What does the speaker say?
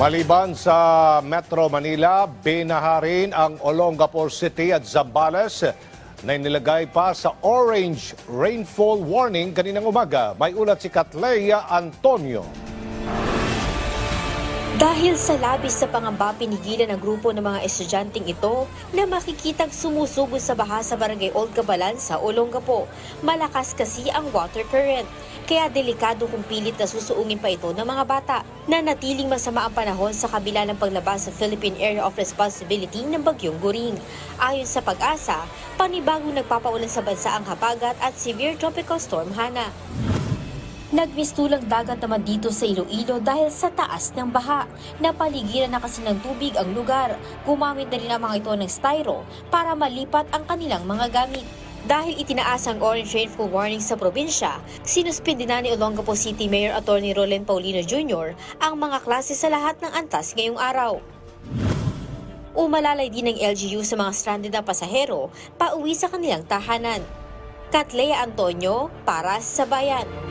Maliban sa Metro Manila, binaharin ang Olongapo City at Zambales na inilagay pa sa orange rainfall warning kaninang umaga. May ulat si Katleya Antonio. Dahil sa labis sa pangamba, pinigilan ng grupo ng mga estudyanteng ito na makikitang sumusugod sa baha sa barangay Old Cabalan sa Olongapo. Malakas kasi ang water current, kaya delikado kung pilit na susuungin pa ito ng mga bata na natiling masama ang panahon sa kabila ng paglabas sa Philippine Area of Responsibility ng Bagyong Guring. Ayon sa pag-asa, panibagong nagpapaulan sa bansa ang habagat at severe tropical storm Hana. Nagmistulang dagat naman dito sa Iloilo dahil sa taas ng baha. Napaligiran na kasi ng tubig ang lugar. Gumamit na rin ang mga ito ng styro para malipat ang kanilang mga gamit. Dahil itinaas ang orange rainfall warning sa probinsya, sinuspindi na ni Olongapo City Mayor Attorney Roland Paulino Jr. ang mga klase sa lahat ng antas ngayong araw. Umalalay din ng LGU sa mga stranded na pasahero pauwi sa kanilang tahanan. Katlea Antonio para sa Bayan.